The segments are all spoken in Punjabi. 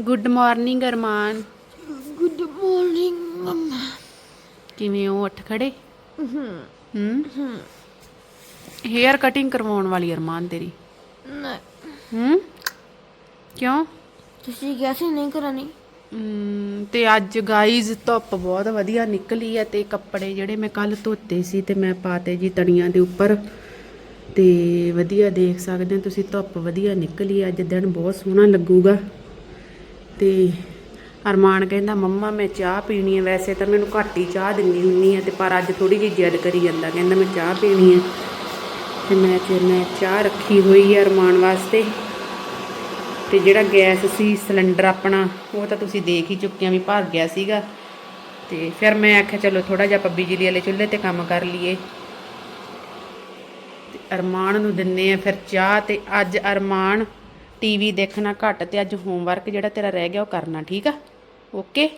Good morning Arman good morning ਮਮਾ ਕਿਵੇਂ ਹੋ? ਉੱਠ ਖੜੇ? ਹੂੰ। ਹੇਅਰ ਕਟਿੰਗ ਕਰਵਾਉਣ ਵਾਲੀ ਅਰਮਾਨ ਤੇਰੀ। ਹੂੰ। ਕਿਉਂ? ਤੁਸੀਂ ਕਿਹਾ ਸੀ ਨਹੀਂ ਕਰਾਣੀ ਤੇ ਅੱਜ ਗਾਈਜ਼ ਧੁੱਪ ਬਹੁਤ ਵਧੀਆ ਨਿਕਲੀ ਹੈ ਤੇ ਕੱਪੜੇ ਜਿਹੜੇ ਮੈਂ ਕੱਲ ਧੋਤੇ ਸੀ ਤੇ ਮੈਂ ਪਾਤੇ ਜੀ ਤਣੀਆਂ ਦੇ ਉੱਪਰ। ਤੇ ਵਧੀਆ ਦੇਖ ਸਕਦੇ ਹੋ ਤੁਸੀਂ ਧੁੱਪ ਵਧੀਆ ਨਿਕਲੀ ਹੈ, ਅੱਜ ਦਿਨ ਬਹੁਤ ਸੋਹਣਾ ਲੱਗੂਗਾ। ਤੇ ਅਰਮਾਨ ਕਹਿੰਦਾ, ਮੰਮਾ, ਮੈਂ ਚਾਹ ਪੀਣੀ ਹੈ। ਵੈਸੇ ਤਾਂ ਮੈਨੂੰ ਘੱਟ ਹੀ ਚਾਹ ਦਿੰਦੀ ਹੁੰਨੀ ਹੈ ਤੇ ਪਰ ਅੱਜ ਥੋੜੀ ਜਿਹੀ ਜਿੱਦ ਕਰੀ ਜਾਂਦਾ। ਕਹਿੰਦਾ, ਮੈਂ ਚਾਹ ਪੀਣੀ ਹੈ। ਤੇ ਮੈਂ ਫਿਰ ਮੈਂ ਚਾਹ ਰੱਖੀ ਹੋਈ ਹੈ ਅਰਮਾਨ ਵਾਸਤੇ। ਤੇ ਜਿਹੜਾ ਗੈਸ ਸੀ, ਸਿਲੰਡਰ ਆਪਣਾ, ਉਹ ਤਾਂ ਤੁਸੀਂ ਦੇਖ ਹੀ ਚੁੱਕੇ ਆ ਵੀ ਭਰ ਗਿਆ ਸੀਗਾ। ਤੇ ਫਿਰ ਮੈਂ ਆਖਿਆ, ਚਲੋ ਥੋੜਾ ਜਿਹਾ ਆਪਾਂ ਬਿਜਲੀ ਵਾਲੇ ਚੁੱਲ੍ਹੇ ਤੇ ਕੰਮ ਕਰ ਲਈਏ। ਤੇ ਅਰਮਾਨ ਨੂੰ ਦਿੰਨੇ ਆ ਫਿਰ ਚਾਹ ਤੇ ਅੱਜ ਅਰਮਾਨ ਟੀਵੀ ਦੇਖਣਾ ਘੱਟ ਤੇ ਅੱਜ ਹੋਮਵਰਕ ਜਿਹੜਾ ਤੇਰਾ ਰਹਿ ਗਿਆ ਉਹ ਕਰਨਾ ਠੀਕ ਆ? ਓਕੇ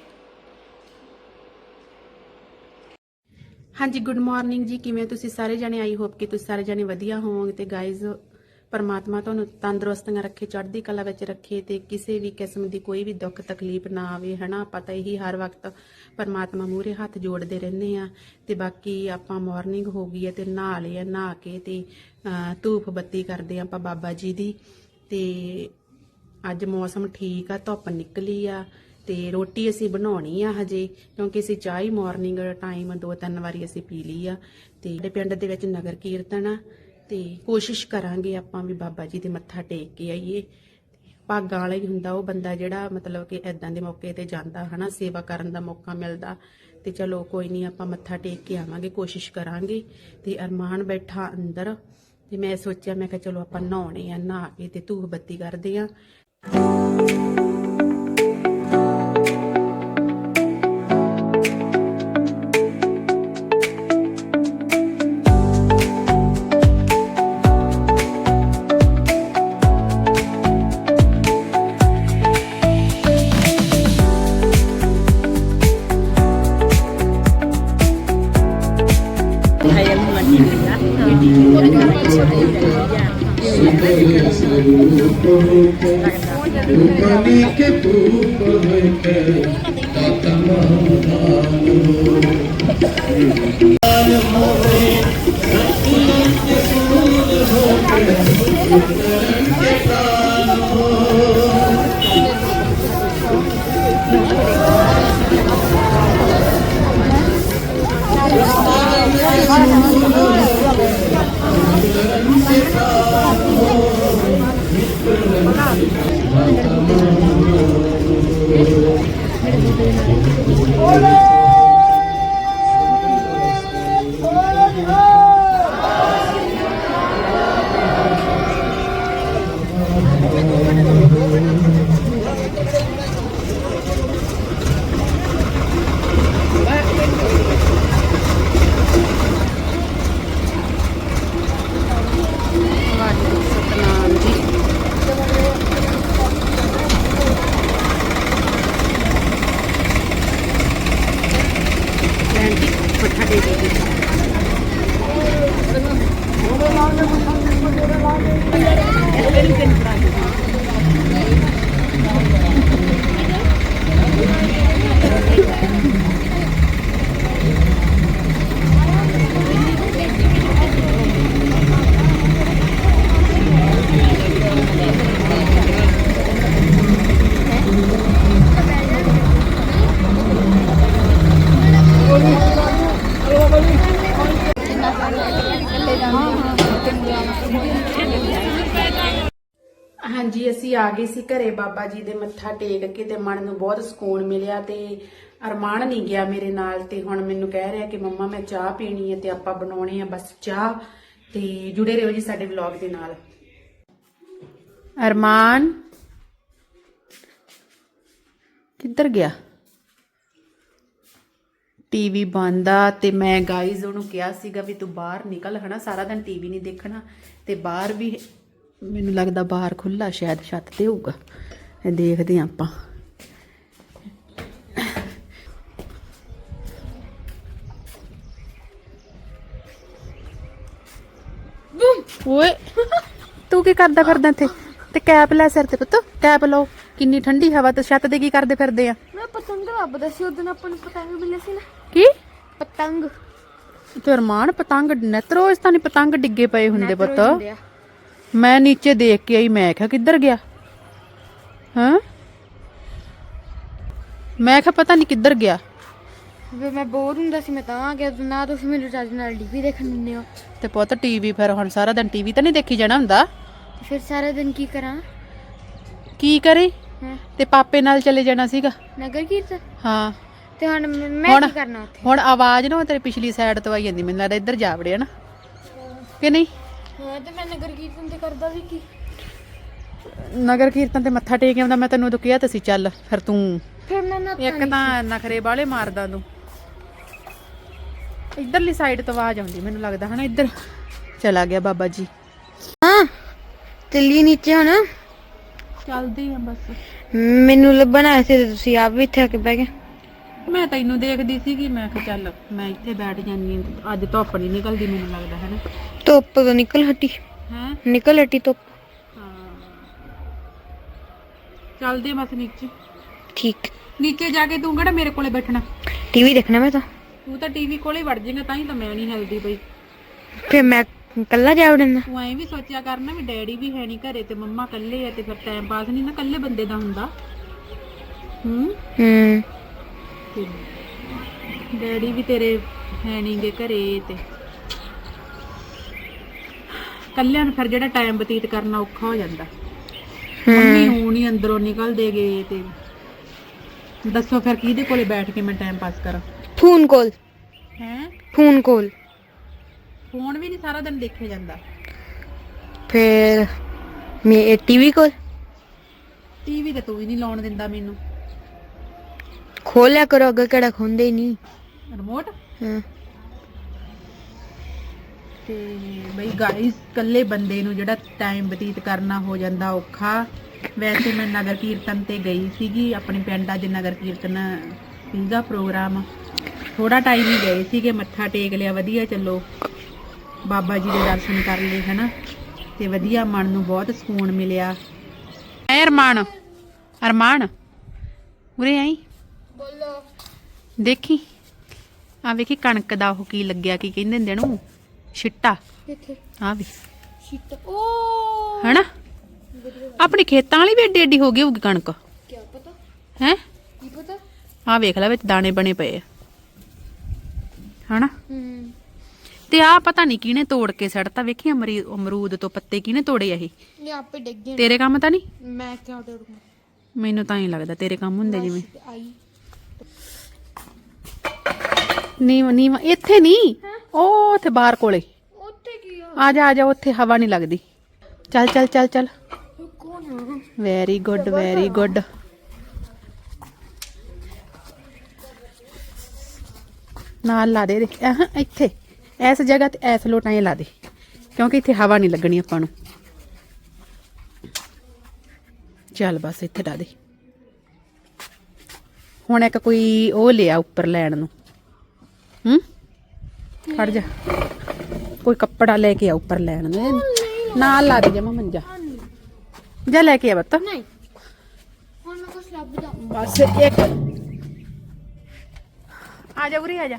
ਹਾਂਜੀ ਗੁੱਡ ਮਾਰਨਿੰਗ ਜੀ। ਕਿਵੇਂ ਤੁਸੀਂ ਸਾਰੇ ਜਣੇ? ਆਈ ਹੋਪ ਕਿ ਤੁਸੀਂ ਸਾਰੇ ਜਣੇ ਵਧੀਆ ਹੋਵੋਗੇ ਤੇ ਗਾਇਜ਼ ਪਰਮਾਤਮਾ ਤੁਹਾਨੂੰ ਤੰਦਰੁਸਤੀਆਂ ਰੱਖੇ ਚੜ੍ਹਦੀ ਕਲਾ ਵਿੱਚ ਰੱਖੇ ਤੇ ਕਿਸੇ ਵੀ ਕਿਸਮ ਦੀ ਕੋਈ ਵੀ ਦੁੱਖ ਤਕਲੀਫ ਨਾ ਆਵੇ ਹਨਾ? ਆਪਾਂ ਤਾਂ ਇਹੀ ਹਰ ਵਕਤ ਪਰਮਾਤਮਾ ਮੂਹਰੇ ਹੱਥ ਜੋੜਦੇ ਰਹਿੰਦੇ ਆ ਤੇ ਬਾਕੀ ਆਪਾਂ ਮਾਰਨਿੰਗ ਹੋ ਗਈ ਹੈ ਤੇ ਨਹਾ ਲਿਆ ਨਹਾ ਕੇ ਤੇ ਅਹ, ਧੂਪ ਬੱਤੀ ਕਰਦੇ ਆ ਆਪਾਂ ਬਾਬਾ ਜੀ ਦੀ। ਤੇ ਅੱਜ ਮੌਸਮ ਠੀਕ ਆ, ਧੁੱਪ ਨਿਕਲੀ ਆ ਤੇ ਰੋਟੀ ਅਸੀਂ ਬਣਾਉਣੀ ਆ ਹਜੇ, ਕਿਉਂਕਿ ਅਸੀਂ ਚਾਹ ਹੀ ਮਾਰਨਿੰਗ ਟਾਈਮ ਦੋ ਤਿੰਨ ਵਾਰੀ ਅਸੀਂ ਪੀ ਲਈ ਆ ਤੇ ਸਾਡੇ ਪਿੰਡ ਦੇ ਵਿੱਚ ਨਗਰ ਕੀਰਤਨ ਆ ਤੇ ਕੋਸ਼ਿਸ਼ ਕਰਾਂਗੇ ਆਪਾਂ ਵੀ ਬਾਬਾ ਜੀ ਦੇ ਮੱਥਾ ਟੇਕ ਕੇ ਆਈਏ। ਭਾਗਾਂ ਵਾਲਾ ਹੀ ਹੁੰਦਾ, ਉਹ ਬੰਦਾ ਜਿਹੜਾ ਮਤਲਬ ਕਿ ਐਦਾਂ ਦੇ ਮੌਕੇ ਤੇ ਜਾਂਦਾ ਹਨਾ, ਸੇਵਾ ਕਰਨ ਦਾ ਮੌਕਾ ਮਿਲਦਾ ਤੇ ਚਲੋ ਕੋਈ ਨਹੀਂ, ਆਪਾਂ ਮੱਥਾ ਟੇਕ ਕੇ ਆਵਾਂਗੇ, ਕੋਸ਼ਿਸ਼ ਕਰਾਂਗੇ ਤੇ ਅਰਮਾਨ ਬੈਠਾ ਅੰਦਰ ਤੇ ਮੈਂ ਸੋਚਿਆ, ਮੈਂ ਕਿਹਾ ਚਲੋ ਆਪਾਂ ਨਹਾਉਣੇ ਆ, ਨਹਾ ਕੇ ਤੇ ਧੂਪ ਬੱਤੀ ਕਰਦੇ ਆ। के धूप होके आत्मा Oh, Amen. ਹਾਂਜੀ ਅਸੀਂ ਆ ਗਏ ਸੀ ਘਰੇ ਬਾਬਾ ਜੀ ਦੇ ਮੱਥਾ ਟੇਕ ਕੇ ਤੇ ਮਨ ਨੂੰ ਬਹੁਤ ਸਕੂਨ ਮਿਲਿਆ ਤੇ ਅਰਮਾਨ ਨਹੀਂ ਗਿਆ ਮੇਰੇ ਨਾਲ ਤੇ ਹੁਣ ਮੈਨੂੰ ਕਹਿ ਰਿਹਾ ਕਿ ਮੰਮਾ ਮੈਂ ਚਾਹ ਪੀਣੀ ਹੈ ਤੇ ਆਪਾਂ ਬਣਾਉਣੇ ਆ ਬਸ ਚਾਹ ਤੇ ਜੁੜੇ ਰਹੋ ਜੀ ਸਾਡੇ ਵਲੌਗ ਦੇ ਨਾਲ। ਅਰਮਾਨ, ਕਿੱਧਰ ਗਿਆ? ਟੀਵੀ ਬੰਦ ਆ ਤੇ ਮੈਂ ਗਾਈਜ਼ ਉਹਨੂੰ ਕਿਹਾ ਸੀਗਾ ਵੀ ਤੂੰ ਬਾਹਰ ਨਿਕਲ ਹਨਾ, ਸਾਰਾ ਦਿਨ ਟੀਵੀ ਨਹੀਂ ਦੇਖਣਾ ਤੇ ਬਾਹਰ ਵੀ ਮੈਨੂੰ ਲੱਗਦਾ ਬਾਹਰ ਖੁੱਲਾ ਸ਼ਾਇਦ ਛੱਤ ਤੇ ਹੋਊਗਾ। ਇਹ ਦੇਖਦੇ ਆਂ ਆਪਾਂ। ਓਏ ਤੂੰ ਕੀ ਕਰਦਾ ਫਿਰਦਾ ਇੱਥੇ? ਤੇ ਕੈਪ ਲੈ ਸਿਰ ਤੇ ਪੁੱਤ ਕੈਪ ਲਓ। ਕਿੰਨੀ ਠੰਡੀ ਹਵਾ ਤੇ ਛੱਤ ਤੇ ਕੀ ਕਰਦੇ ਫਿਰਦੇ ਆ? ਮੈਂ ਪਤੰਗ ਲੱਭਦਾ ਸੀ ਉਦੋਂ ਆਪਾਂ ਨੂੰ ਪਤੰਗ ਮਿਲੇ ਸੀ ਨਾ। ਕੀ? ਪਤੰਗ। ਤੇ ਅਰਮਾਨ ਪਤੰਗ ਨਤਰੋ ਇਸ ਤਾਂ ਨਹੀਂ ਪਤੰਗ ਡਿੱਗੇ ਪਏ ਹੁੰਦੇ ਪੁੱਤ। ਮੈਂ ਨੀਚੇ ਦੇਖ ਕੇ ਆਈ ਮੈਂ ਕਿਹਾ ਕਿੱਧਰ ਗਿਆ? ਹਾਂ? ਮੈਂ ਕਿਹਾ ਪਤਾ ਨਹੀਂ ਕਿੱਧਰ ਗਿਆ। ਵੇ ਮੈਂ ਬੋਰ ਹੁੰਦਾ ਸੀ ਮੈਂ ਤਾਂ ਆ ਗਿਆ। ਨਾ ਤੁਸੀਂ ਮੈਨੂੰ ਚੱਜ ਨਾਲ ਟੀਵੀ ਦੇਖਣ ਦਿੰਦੇ ਹੋ। ਤੇ ਪੁੱਤ ਟੀਵੀ ਫਿਰ ਹੁਣ ਸਾਰਾ ਦਿਨ ਟੀਵੀ ਤਾਂ ਨਹੀਂ ਦੇਖੀ ਜਾਣਾ ਹੁੰਦਾ? ਤੇ ਫਿਰ ਸਾਰਾ ਦਿਨ ਕੀ ਕਰਾਂ? ਕੀ ਕਰੇ? ਹੈ? ਤੇ ਪਾਪੇ ਨਾਲ ਚਲੇ ਜਾਣਾ ਸੀਗਾ। ਨਗਰ ਕੀਰਤਨ? ਹਾਂ। ਤੇ ਹੁਣ ਮੈਂ ਮੈਂ ਹੁਣ- ਕੀ ਕਰਨਾ ਉੱਥੇ? ਹੁਣ ਆਵਾਜ਼ ਨਾ ਉਹ ਤੇਰੀ ਪਿਛਲੀ ਸਾਈਡ ਤੋਂ ਆਈ ਜਾਂਦੀ ਮੈਨੂੰ ਲੱਗਦਾ ਇੱਧਰ ਜਾ ਵੜਿਆ ਨਾ। ਕਿ ਨਹੀਂ? ਹਾਂ ਤੇ ਮੈਂ ਨਗਰ ਕੀਰਤਨ ਤੇ ਕਰਦਾ ਵੀ ਕੀ? ਨਗਰ ਕੀਰਤਨ ਤੇ ਮੱਥਾ ਟੇਕ ਆਉਂਦਾ ਮੈਂ ਤੈਨੂੰ ਉਦੋਂ ਕਿਹਾ ਤਾਂ ਸੀ ਚੱਲ ਫਿਰ ਤੂੰ ਫਿਰ ਮੈਂ ਨਾ ਇੱਕ ਤਾਂ ਨਖਰੇ ਬਾਲੇ ਮਾਰਦਾ ਤੂੰ। ਇੱਧਰਲੀ ਸਾਈਡ ਤੋਂ ਆਵਾਜ਼ ਆਉਂਦੀ ਮੈਨੂੰ ਲੱਗਦਾ ਹਨਾ ਇੱਧਰ। ਚਲਾ ਗਿਆ ਬਾਬਾ ਜੀ। ਹਾਂ ਚੱਲੀ ਨੀਚੇ ਹੁਣ। ਚੱਲਦੀ ਆ ਬਸ। ਮੈਨੂੰ ਲੱਭਣ ਆਏ ਸੀ ਤੇ ਤੁਸੀਂ ਆਪ ਵੀ ਇੱਥੇ ਆ ਕੇ ਬਹਿ ਗਏ। ਮੈਂ ਤੈਨੂੰ ਦੇਖਦੀ ਸੀਗੀ ਮੈਂ ਕਿਹਾ ਚੱਲ ਮੈਂ ਇੱਥੇ ਬੈਠ ਜਾਂਦੀ ਹਾਂ ਅੱਜ ਧੁੱਪ ਨਹੀਂ ਨਿਕਲਦੀ ਮੈਨੂੰ ਲੱਗਦਾ ਹੈ ਨਾ। ਧੁੱਪ ਤੋਂ ਨਿਕਲ ਹਟੀ। ਹੈ? ਨਿਕਲ ਹਟੀ ਧੁੱਪ। ਚੱਲਦੇ ਆ ਬਸ ਨੀਚੇ। ਠੀਕ। ਨੀਚੇ ਜਾ ਕੇ ਤੂੰ ਕਿਹੜਾ ਮੇਰੇ ਕੋਲੇ ਬੈਠਣਾ? ਟੀਵੀ ਦੇਖਣਾ ਮੈਂ ਤਾਂ। ਤੂੰ ਤਾਂ ਟੀਵੀ ਕੋਲੇ ਵੜ ਜਾਏਗਾ ਤਾਂ ਹੀ ਤਾਂ ਮੈਂ ਨਹੀਂ ਹਿਲਦੀ ਪਈ। ਫਿਰ ਮੈਂ ਕੱਲਾ ਜਾ ਵੜਨਾ। ਤੂੰ ਐਂ ਵੀ ਸੋਚਿਆ ਕਰਨਾ ਵੀ ਡੈਡੀ ਵੀ ਹੈ ਨਹੀਂ ਘਰੇ ਤੇ ਮੰਮਾ ਇਕੱਲੇ ਆ ਤੇ ਫਿਰ ਟਾਈਮ ਪਾਸ ਨਹੀਂ ਨਾ ਇਕੱਲੇ ਬੰਦੇ ਦਾ ਹੁੰਦਾ। ਹੂੰ? ਹੂੰ। ਤੇ ਡੈਡੀ ਵੀ ਤੇਰੇ ਹੈ ਨਹੀਂਗੇ ਘਰੇ ਤੇ। ਕੱਲਿਆਂ ਨੂੰ ਫਿਰ ਜਿਹੜਾ ਟਾਈਮ ਬਤੀਤ ਕਰਨਾ ਔਖਾ ਹੋ ਜਾਂਦਾ। ਮੰਮੀ ਹੁਣ ਹੀ ਅੰਦਰੋਂ ਨਿਕਲਦੇ ਗਏ ਤੇ। ਦੱਸੋ ਫਿਰ ਕਿਹਦੇ ਕੋਲੇ ਬੈਠ ਕੇ ਮੈਂ ਟਾਈਮ ਪਾਸ ਕਰਾਂ? Phone call. ਹੈ? Phone call. ਫੋਨ ਵੀ ਨਹੀਂ ਸਾਰਾ ਦਿਨ ਦੇਖਿਆ ਜਾਂਦਾ। ਫਿਰ ਮੈਂ ਟੀਵੀ ਕਾਲ? ਟੀਵੀ ਤੇ ਤੂੰ ਵੀ ਨਹੀਂ ਲਾਉਣ ਦਿੰਦਾ ਮੈਨੂੰ। ਖੋਲਿਆ ਕਰੋ ਅੱਗੇ ਕਿਹੜਾ ਖੁੰਦੇ ਨਹੀਂ। ਰਿਮੋਟ ਹਾਂ। ਤੇ ਬਈ ਗਾਇਸ ਕੱਲੇ ਬੰਦੇ ਨੂੰ ਜਿਹੜਾ ਟਾਈਮ ਬਤੀਤ ਕਰਨਾ ਹੋ ਜਾਂਦਾ ਔਖਾ। ਵੈਸੇ ਮੈਂ ਨਗਰ ਕੀਰਤਨ ਤੇ ਗਈ ਸੀਗੀ ਆਪਣੇ ਪਿੰਡ ਅੱਜ ਨਗਰ ਕੀਰਤਨ ਸੀਗਾ ਪ੍ਰੋਗਰਾਮ ਥੋੜਾ ਟਾਈਮ ਹੀ ਗਏ ਸੀਗੇ ਮੱਥਾ ਟੇਕ ਲਿਆ ਵਧੀਆ ਚੱਲੋ। ਬਾਬਾ ਜੀ ਦੇ ਦਰਸ਼ਨ ਕਰ ਲਏ ਹਨਾ? ਤੇ ਵਧੀਆ ਮਨ ਨੂੰ ਬਹੁਤ ਸਕੂਨ ਮਿਲਿਆ। ਐ ਅਰਮਾਨ ਅਰਮਾਨ ਉਰੇ ਆਈ। ਬੋਲੋ। ਦੇਖੀ ਆ ਵੇਖੀ ਕਣਕ ਦਾ ਉਹ ਕੀ ਲੱਗਿਆ ਕੀ ਕਹਿੰਦੇ ਹੁੰਦੇ ਨੂੰ ਛਿੱਟਾ। ਕਿੱਥੇ? ਆ ਵੀ ਸ਼ੀਟ ਓ! ਹਨਾ? ਆਪਣੇ ਖੇਤਾਂ ਵਾਲੀ ਵੀ ਏਡੀ ਏਡੀ ਹੋ ਗਈ ਹੋਊਗੀ ਕਣਕ। ਕੀ ਪਤਾ? ਹੈ? ਕੀ ਪਤਾ? ਆ ਵੇਖ ਲੈ ਵਿੱਚ ਦਾਣੇ ਬਣੇ ਪਏ ਆ। ਹਨਾ? ਹੂੰ। ਤੇ ਆ ਪਤਾ ਨਹੀਂ ਕਿਹਨੇ ਤੋੜ ਕੇ ਸੜਤਾ ਵੇਖੀ ਅਮਰੀ- ਅਮਰੂਦ ਤੋਂ ਪੱਤੇ ਕਿਹਨੇ ਤੋੜੇ ਆ ਇਹ? ਇਹ ਆਪੇ ਡਿੱਗ ਗਏ ਤੇਰੇ ਕੰਮ ਤਾਂ ਨਹੀਂ ਮੈਂ ਕਿਉਂ ਡਰੂੰ ਮੈਨੂੰ ਤਾਂ ਹੀ ਲੱਗਦਾ ਤੇਰੇ ਕੰਮ ਹੁੰਦੇ ਜਿਵੇਂ। ਆਈ। ਨੀਵ ਨੀਵ ਇੱਥੇ ਨਹੀਂ ਉਹ ਉੱਥੇ ਬਾਹਰ ਕੋਲੇ। ਉੱਥੇ ਕੀ ਆ? ਆ ਜਾ ਆ ਜਾ ਉੱਥੇ ਹਵਾ ਨਹੀਂ ਲੱਗਦੀ। ਚੱਲ ਚੱਲ ਚੱਲ ਚੱਲ। ਇਹ ਵੈਰੀ ਗੁੱਡ ਵੈਰੀ ਗੁੱਡ ਨਾਲ ਲਾ ਦੇ ਦੇ ਆਹ ਇੱਥੇ। ਇਸ ਜਗ੍ਹਾ ਤੇ ਐਸ ਲੋਟਾਂ ਲਾ ਦੇ। ਕਿਉਂਕਿ ਇੱਥੇ ਹਵਾ ਨਹੀਂ ਲੱਗਣੀ ਆਪਾਂ ਨੂੰ। ਚੱਲ ਬਸ ਇੱਥੇ ਲਾ ਦੇ। ਹੁਣ ਇੱਕ ਕੋਈ ਉਹ ਲਿਆ ਉੱਪਰ ਲੈਣ ਨੂੰ। ਹੂੰ? ਖੜ ਜਾ। ਕੋਈ ਕੱਪੜਾ ਲੈ ਕੇ ਆ ਉੱਪਰ ਲੈਣ ਨੂੰ ਨਾਲ ਲਾ ਦੇ ਜਮਾ ਮੰਜਾ। ਜਾ ਲੈ ਕੇ ਆ ਬੱਤ ਨਹੀਂ। ਹੁਣ ਮੈਂ ਕੁਛ ਲੱਭਦਾ ਬਸ ਇੱਕ। ਆ ਜਾ ਉਰੇ ਆ ਜਾ।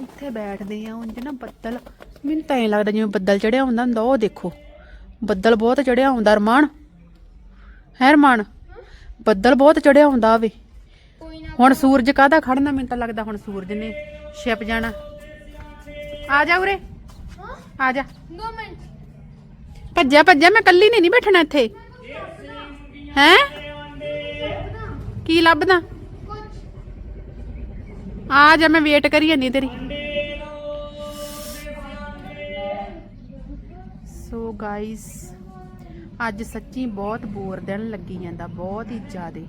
ਇੱਥੇ ਬੈਠਦੇ ਆ ਉਂਝ ਨਾ ਬੱਦਲ। ਮੈਨੂੰ ਤਾਂ ਐਂ ਲੱਗਦਾ ਜਿਵੇਂ ਬੱਦਲ ਚੜਿਆ ਹੁੰਦਾ ਹੁੰਦਾ ਉਹ ਦੇਖੋ। ਬੱਦਲ ਬਹੁਤ ਚੜਿਆ ਹੁੰਦਾ ਅਰਮਾਨ ਹੈ ਅਰਮਾਨ ਬੱਦਲ ਬਹੁਤ ਚੜਿਆ ਹੁੰਦਾ ਨਾ ਹੁਣ ਸੂਰਜ ਕਾਹਦਾ ਖੜਨਾ ਮੈਨੂੰ ਤਾਂ ਲੱਗਦਾ ਹੁਣ ਸੂਰਜ ਨੇ ਛਿਪ ਜਾਣਾ। ਆ ਜਾ ਉਰੇ। ਆ ਜਾ। 2 ਮਿੰਟ ਭੱਜਿਆ ਭੱਜਿਆ, ਮੈਂ ਕੱਲੀ ਨਹੀਂ ਨਹੀਂ ਬੈਠਣਾ ਇੱਥੇ। ਹੈ? ਕੀ ਲੱਭਦਾ? ਆ ਜਾ, ਮੈਂ ਵੇਟ ਕਰੀ ਨਹੀਂ ਤੇਰੀ। ਸੋ ਗਾਇਸ ਅੱਜ ਸੱਚੀ ਬਹੁਤ ਬੋਰ ਦਿਨ ਲੱਗੀ ਜਾਂਦਾ ਬਹੁਤ ਹੀ ਜ਼ਿਆਦੇ।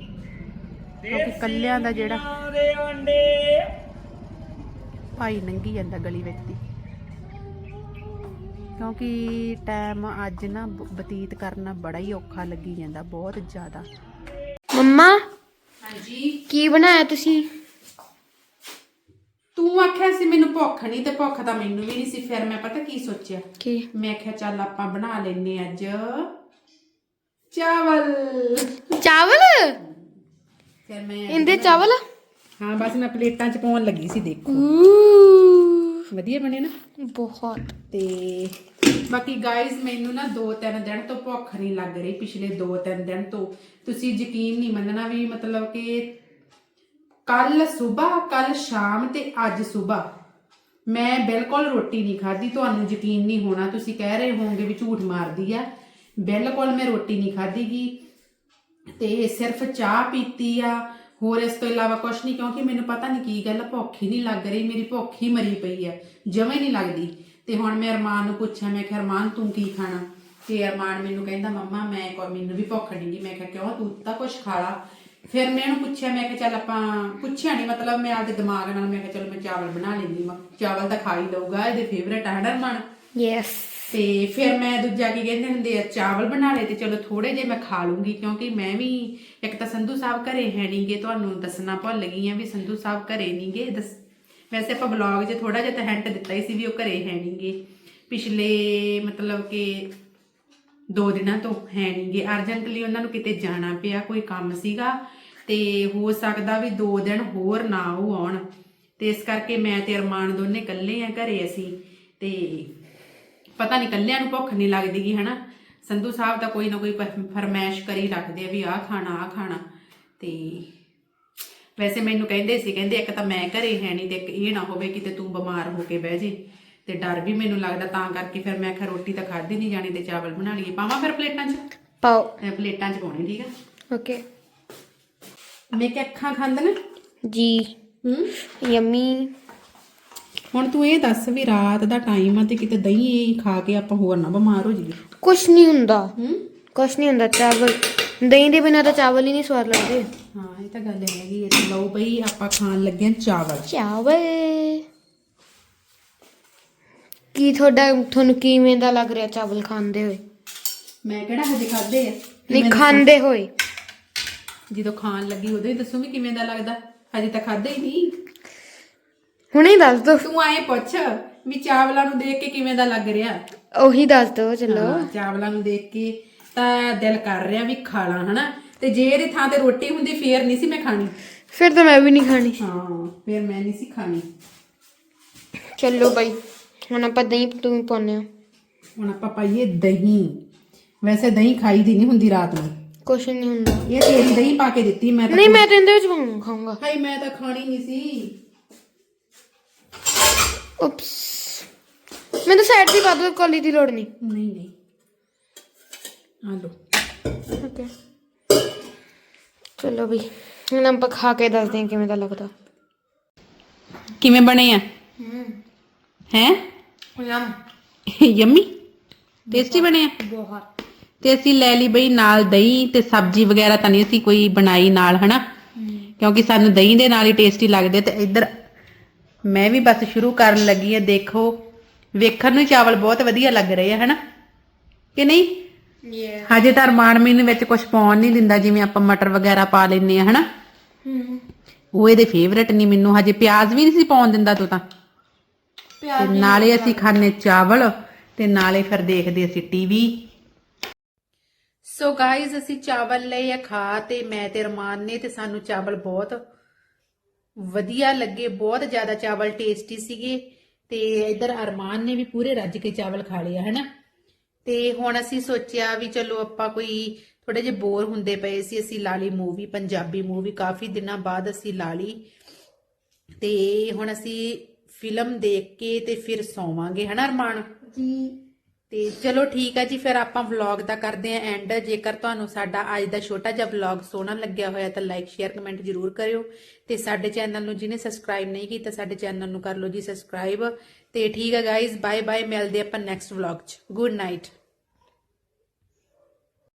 ਕਿਉਂਕਿ ਕੱਲਿਆਂ ਦਾ ਜਿਹੜਾ ਭਾਈ ਨੰਗੀ ਜਾਂਦਾ ਗਲੀ ਵਿੱਚ ਦੀ। ਕਿਉਂਕਿ ਟਾਈਮ ਅੱਜ ਨਾ ਬਤੀਤ ਕਰਨਾ ਬੜਾ ਹੀ ਔਖਾ ਲੱਗੀ ਜਾਂਦਾ ਬਹੁਤ ਜ਼ਿਆਦਾ। ਮੰਮਾ ਹਾਂਜੀ। ਕੀ ਬਣਾਇਆ ਤੁਸੀਂ? ਤੂੰ ਆਖਿਆ ਸੀ ਮੈਨੂੰ ਭੁੱਖ ਨਹੀਂ ਤੇ ਭੁੱਖ ਤਾਂ ਮੈਨੂੰ ਵੀ ਨਹੀਂ ਸੀ ਫਿਰ ਮੈਂ ਪਤਾ ਕੀ ਸੋਚਿਆ? ਕੀ? ਮੈਂ ਆਖਿਆ ਚੱਲ ਆਪਾਂ ਬਣਾ ਲੈਨੇ ਅੱਜ ਚਾਵਲ। ਚਾਵਲ? ਫਿਰ ਮੈਂ ਚਾਵਲ? ਹਾਂ ਬਸ ਮੈਂ ਪਲੇਟਾਂ 'ਚ ਪਾਉਣ ਲੱਗੀ ਸੀ ਦੇਖੋ। ਵਧੀਆ ਬਣੇ ਨਾ? ਬਹੁਤ। ਤੇ ਬਾਕੀ ਗਾਇਜ਼ ਮੈਨੂੰ ਨਾ 2-3 ਦਿਨ ਤੋਂ ਭੁੱਖ ਨਹੀਂ ਲੱਗ ਰਹੀ ਪਿਛਲੇ 2-3 ਦਿਨ ਤੋਂ। ਤੁਸੀਂ ਯਕੀਨ ਨਹੀਂ ਮੰਨਣਾ ਵੀ ਮਤਲਬ ਕਿ ਕੱਲ ਸਵੇਰ ਕੱਲ ਸ਼ਾਮ ਤੇ ਅੱਜ ਸਵੇਰ ਮੈਂ ਬਿਲਕੁਲ ਰੋਟੀ ਨਹੀਂ ਖਾਧੀ ਤੁਹਾਨੂੰ ਯਕੀਨ ਨਹੀਂ ਹੋਣਾ ਤੁਸੀਂ ਕਹਿ ਰਹੇ ਹੋਵੋਗੇ ਵੀ ਝੂਠ ਮਾਰਦੀ ਆ। ਬਿਲਕੁਲ ਮੈਂ ਰੋਟੀ ਨਹੀਂ ਖਾਧੀਗੀ। ਤੇ ਸਿਰਫ ਚਾਹ ਪੀਤੀ ਆ। ਹੋਰ ਇਸ ਤੋਂ ਇਲਾਵਾ ਕੁਝ ਨਹੀਂ, ਕਿਉਂਕਿ ਮੈਨੂੰ ਪਤਾ ਨਹੀਂ ਕੀ ਗੱਲ, ਭੁੱਖ ਹੀ ਨਹੀਂ ਲੱਗ ਰਹੀ, ਮੇਰੀ ਭੁੱਖ ਹੀ ਮਰੀ ਪਈ ਆ, ਜਮੇ ਨਹੀਂ ਲੱਗਦੀ। ਤੇ ਹੁਣ ਮੈਂ ਅਰਮਾਨ ਨੂੰ ਪੁੱਛਿਆ, ਮੈਂ ਕਿਹਾ, ਅਰਮਾਨ, ਤੂੰ ਕੀ ਖਾਣਾ? ਤੇ ਅਰਮਾਨ ਮੈਨੂੰ ਕਹਿੰਦਾ, ਮੰਮਾ, ਮੈਂ ਕੋ ਮੈਨੂੰ ਵੀ ਭੁੱਖ ਨਹੀਂ ਗੀ। ਮੈਂ ਕਿਹਾ, ਕਿਉਂ? ਤੂੰ ਤਾਂ ਕੁਝ ਖਾ ਲਾ। ਫਿਰ ਮੈਂ ਉਹਨੂੰ ਪੁੱਛਿਆ, ਮੈਂ ਕਿਹਾ, ਚੱਲ ਆਪਾਂ ਪੁੱਛਿਆ ਨਹੀਂ ਮਤਲਬ ਮੈਂ ਆਪਦੇ ਦਿਮਾਗ ਨਾਲ, ਮੈਂ ਕਿਹਾ, ਚਲੋ ਮੈਂ ਚਾਵਲ ਬਣਾ ਲੈਂਦੀ ਮੈਂ ਚਾਵਲ ਤਾਂ ਖਾ ਹੀ ਲਊਗਾ, ਇਹਦੇ ਫੇਵਰੇਟ ਆ, ਹਨਾ ਅਰਮਾਨ? ਯੈਸ ਤੇ ਫਿਰ ਮੈਂ ਦੂਜਾ ਕੀ ਕਹਿੰਦੇ ਹੁੰਦੇ ਆ, ਚਾਵਲ ਬਣਾ ਲਏ ਤੇ ਚਲੋ ਥੋੜੇ ਜੇ ਮੈਂ ਖਾ ਲੂੰਗੀ ਕਿਉਂਕਿ ਮੈਂ ਵੀ ਇੱਕ ਤਾਂ ਸੰਧੂ ਸਾਹਿਬ ਘਰੇ ਹੈ ਨਹੀਂਗੇ ਤੁਹਾਨੂੰ ਦੱਸਣਾ ਭੁੱਲ ਗਈ ਆ ਵੀ ਸੰਧੂ ਸਾਹਿਬ ਘਰੇ ਨਹੀਂਗੇ ਦੱਸ ਵੈਸੇ ਆਪਾਂ ਬਲੌਗ 'ਚ ਥੋੜਾ ਜਿਹਾ ਤਾਂ ਹੈਂਟ ਦਿੱਤਾ ਹੀ ਸੀ ਵੀ ਉਹ ਘਰੇ ਹੈ ਨਹੀਂਗੇ ਪਿਛਲੇ ਮਤਲਬ ਕਿ ਦੋ ਦਿਨਾਂ ਤੋਂ ਹੈ ਨਹੀਂਗੇ ਅਰਜੈਂਟਲੀ ਉਹਨਾਂ ਨੂੰ ਕਿਤੇ ਜਾਣਾ ਪਿਆ, ਕੋਈ ਕੰਮ ਸੀਗਾ ਤੇ ਹੋ ਸਕਦਾ ਵੀ ਦੋ ਦਿਨ ਹੋਰ ਨਾ ਉਹ ਆਉਣ। ਤੇ ਇਸ ਕਰਕੇ ਮੈਂ ਤੇ ਅਰਮਾਨ ਦੋਨੇ ਇਕੱਲੇ ਆ ਘਰੇ ਅਸੀਂ। ਤੇ ਪਤਾ ਨਹੀਂ ਕੱਲਿਆਂ ਨੂੰ ਭੁੱਖ ਨਹੀਂ ਲੱਗਦੀਗੀ ਹਨਾ? ਸੰਧੂ ਸਾਹਿਬ ਤਾਂ ਕੋਈ ਨਾ ਕੋਈ ਫਰ- ਫਰਮਾਇਸ਼ ਕਰੀ ਰੱਖਦੇ ਆ ਵੀ ਆਹ ਖਾਣਾ ਆਹ ਖਾਣਾ। ਤੇ ਵੈਸੇ ਮੈਨੂੰ ਕਹਿੰਦੇ ਸੀ ਕਹਿੰਦੇ ਇੱਕ ਤਾਂ ਮੈਂ ਘਰੇ ਹੈ ਨਹੀਂ ਤੇ ਇੱਕ ਇਹ ਨਾ ਹੋਵੇ ਕਿਤੇ ਤੂੰ ਬਿਮਾਰ ਹੋ ਕੇ ਬਹਿ ਜੇ। ਤੇ ਡਰ ਵੀ ਮੈਨੂੰ ਲੱਗਦਾ ਤਾਂ ਕਰਕੇ ਫਿਰ ਮੈਂ ਕਿਹਾ ਰੋਟੀ ਤਾਂ ਖਾਧੀ ਨਹੀਂ ਜਾਣੀ ਤੇ ਚਾਵਲ ਬਣਾ ਲਈਏ। ਪਾਵਾਂ ਫਿਰ ਪਲੇਟਾਂ 'ਚ? ਪਾਓ। ਇਹ ਪਲੇਟਾਂ 'ਚ ਪਾਉਣੇ ਠੀਕ ਆ? ਓਕੇ। ਮੈਂ ਕਿ ਅੱਖਾਂ ਖਾਂਦੀਆਂ ਜੀ। ਹੂੰ? ਯਮੀ। ਹੁਣ ਤੂੰ ਇਹ ਦੱਸ ਵੀ ਰਾਤ ਦਾ ਟਾਈਮ ਆ ਤੇ ਕਿਤੇ ਦਹੀਂ ਇਹ ਖਾ ਕੇ ਆਪਾਂ ਹੋਰ ਨਾ ਬਿਮਾਰ ਹੋ ਜਾਈਏ। ਕੁਛ ਨਹੀਂ ਹੁੰਦਾ। ਹੂੰ? ਕੁਛ ਨਹੀਂ ਹੁੰਦਾ ਚਾਵਲ। ਦਹੀਂ ਦੇ ਬਿਨਾਂ ਤਾਂ ਚਾਵਲ ਹੀ ਨਹੀਂ ਸਵਾਦ ਲੱਗਦੇ। ਹਾਂ ਇਹ ਤਾਂ ਗੱਲ ਹੈਗੀ ਹੈ ਤੇ ਲਓ ਬਈ ਆਪਾਂ ਖਾਣ ਲੱਗੇ ਹਾਂ ਚਾਵਲ। ਚਾਵਲ? ਕੀ ਤੁਹਾਡਾ ਤੁਹਾਨੂੰ ਕਿਵੇਂ ਦਾ ਲੱਗ ਰਿਹਾ ਚਾਵਲ ਖਾਂਦੇ ਹੋਏ? ਮੈਂ ਕਿਹੜਾ ਹਜੇ ਖਾਦੇ ਆ? ਨਹੀਂ ਖਾਂਦੇ ਹੋਏ। ਜਦੋਂ ਖਾਣ ਲੱਗੀ ਉਦੋਂ ਹੀ ਦੱਸੂ ਵੀ ਕਿਵੇਂ ਦਾ ਲੱਗਦਾ। ਹਜੇ ਤਾਂ ਖਾਦੇ ਹੀ ਨਹੀਂ। ਹੁਣੇ ਦੱਸ ਦੋ। ਤੂੰ ਆਏ ਪੁੱਛ ਵੀ ਚਾਵਲਾਂ ਨੂੰ ਦੇਖ ਕੇ ਕਿਵੇਂ ਦਾ ਲੱਗ ਰਿਹਾ। ਉਹੀ ਦੱਸ ਦੋ ਚਲੋ। ਹਾਂ, ਚਾਵਲਾਂ ਨੂੰ ਦੇਖ ਕੇ ਤਾਂ ਦਿਲ ਕਰ ਰਿਹਾ ਵੀ ਖਾ ਲਾਂ ਹਨਾ। ਤੇ ਜੇ ਇਹਦੇ ਥਾਂ ਤੇ ਰੋਟੀ ਹੁੰਦੀ ਫੇਰ ਨਹੀਂ ਸੀ ਮੈਂ ਖਾਣੀ। ਫਿਰ ਤਾਂ ਮੈਂ ਵੀ ਨਹੀਂ ਖਾਣੀ। ਹਾਂ ਫੇਰ ਮੈਂ ਨਹੀਂ ਸੀ ਖਾਣੀ। ਚਲੋ ਬਾਈ ਹੁਣ ਆਪਾਂ ਦਹੀਂ ਤੂੰ ਪਾਉਨੇ ਆ ਹੁਣ ਆਪਾਂ ਪਾਈਏ ਦਹੀਂ। ਵੈਸੇ ਦਹੀਂ ਖਾਈ ਦੀ ਨਹੀਂ ਹੁੰਦੀ ਰਾਤ ਨੂੰ। ਕੁਛ ਨਹੀਂ ਹੁੰਦਾ। ਇਹ ਤੇਰੀ ਦਹੀਂ ਪਾ ਕੇ ਦਿੱਤੀ ਮੈਂ ਤਾਂ ਨਹੀਂ ਮੈਂ ਤਾਂ ਇਹਦੇ ਵਿੱਚ ਪਾਉਂ- ਖਾਊਂਗਾ। ਹਾਈ ਮੈਂ ਤਾਂ ਖਾਣੀ ਨਹੀਂ ਸੀ। ਉਪਸ। ਮੈਂ ਤਾਂ ਸਾਈਡ ਦੀ ਦੋ ਕੋਲੀ ਦੀ ਲੋੜ ਨਹੀਂ। ਨਹੀਂ ਨਹੀਂ। ਆ ਲੋ ਓਕੇ ਚਲੋ ਬਈ ਹੁਣ ਆਪਾਂ ਖਾ ਕੇ ਦੱਸਦੇ ਹਾਂ ਕਿਵੇਂ ਦਾ ਲੱਗਦਾ। ਕਿਵੇਂ ਬਣੇ ਆ? ਹੈ। ਯਮ। ਯੰਮੀ? ਟੇਸਟੀ ਬਣੇ ਆ? ਬਹੁਤ। ਤੇ ਅਸੀਂ ਲੈ ਲਈ ਬਈ ਨਾਲ ਦਹੀਂ ਤੇ ਸਬਜ਼ੀ ਵਗੈਰਾ ਤਾਂ ਨਹੀਂ ਅਸੀਂ ਕੋਈ ਬਣਾਈ ਨਾਲ ਹਨਾ? ਕਿਉਂਕਿ ਸਾਨੂੰ ਦਹੀਂ ਦੇ ਨਾਲ ਹੀ ਟੇਸਟੀ ਲੱਗਦੇ ਤੇ ਇੱਧਰ ਮੈਂ ਵੀ ਬਸ ਸ਼ੁਰੂ ਕਰਨ ਲੱਗੀ ਆ ਦੇਖੋ। ਵੇਖਣ ਨੂੰ ਚਾਵਲ ਬਹੁਤ ਵਧੀਆ ਲੱਗ ਰਹੇ ਆ ਹਨਾ? ਕਿ ਨਹੀਂ? ਯੇ ਹਜੇ ਤਾਂ ਅਰਮਾਨ ਮੈਨੂੰ ਵਿੱਚ ਕੁਝ ਪਾਉਣ ਨਹੀਂ ਦਿੰਦਾ ਜਿਵੇਂ ਆਪਾਂ ਮਟਰ ਵਗੈਰਾ ਪਾ ਲੈਨੇ ਆ ਹਨਾ? ਹੂੰ ਉਹ ਇਹਦੇ ਫੇਵਰੇਟ ਨਹੀਂ ਮੈਨੂੰ ਹਜੇ ਪਿਆਜ਼ ਵੀ ਨਹੀਂ ਸੀ ਪਾਉਣ ਦਿੰਦਾ ਤੂੰ ਤਾਂ। ਤੇ ਨਾਲੇ ਅਸੀਂ ਖਾਣੇ ਚਾਵਲ ਤੇ ਨਾਲੇ ਫਿਰ ਦੇਖਦੇ ਅਸੀਂ ਟੀਵੀ ਸੋ ਗਾਇਜ਼ ਅਸੀਂ ਚਾਵਲ ਲਏ ਆ ਖਾ ਤੇ ਮੈਂ ਤੇ ਰਮਾਨ ਨੇ ਤੇ ਸਾਨੂੰ ਚਾਵਲ ਬਹੁਤ ਵਧੀਆ ਲੱਗੇ, ਬਹੁਤ ਜ਼ਿਆਦਾ ਚਾਵਲ ਟੇਸਟੀ ਸੀਗੇ ਤੇ ਇਧਰ ਅਰਮਾਨ ਨੇ ਵੀ ਪੂਰੇ ਰੱਜ ਕੇ ਚਾਵਲ ਖਾ ਲਿਆ ਹਨਾ? ਤੇ ਹੁਣ ਅਸੀਂ ਸੋਚਿਆ ਵੀ ਚਲੋ ਆਪਾਂ ਕੋਈ ਥੋੜੇ ਜਿਹੇ ਬੋਰ ਹੁੰਦੇ ਪਏ ਸੀ, ਅਸੀਂ ਲਾ ਲਈ ਮੂਵੀ, ਪੰਜਾਬੀ ਮੂਵੀ, ਕਾਫੀ ਦਿਨਾਂ ਬਾਅਦ ਅਸੀਂ ਲਾ ਲਈ। ਤੇ ਹੁਣ ਅਸੀਂ ਫਿਲਮ ਦੇਖ ਕੇ ਤੇ ਫਿਰ ਸੌਵਾਂਗੇ, ਹਨਾ ਅਰਮਾਨ? ਜੀ ਤੇ ਚਲੋ ਠੀਕ ਆ ਜੀ, ਫਿਰ ਆਪਾਂ ਵਲੌਗ ਦਾ ਕਰਦੇ ਆਂ ਐਂਡ ਜੇਕਰ ਤੁਹਾਨੂੰ ਸਾਡਾ ਅੱਜ ਦਾ ਛੋਟਾ ਜਿਹਾ ਵਲੌਗ ਸੋਹਣਾ ਲੱਗਿਆ ਹੋਇਆ ਤਾਂ ਲਾਈਕ ਸ਼ੇਅਰ ਕਮੈਂਟ ਜ਼ਰੂਰ ਕਰਿਓ। ਤੇ ਸਾਡੇ ਚੈਨਲ ਨੂੰ ਜਿਹਨੇ ਸਬਸਕ੍ਰਾਈਬ ਨਹੀਂ ਕੀਤਾ, ਸਾਡੇ ਚੈਨਲ ਨੂੰ ਕਰ ਲਓ ਜੀ ਸਬਸਕ੍ਰਾਈਬ ਤੇ ਠੀਕ ਹੈ ਗਾਇਜ਼ ਬਾਏ ਬਾਏ ਮਿਲਦੇ ਆਪਾਂ ਨੈਕਸਟ ਵਲੌਗ 'ਚ। Good night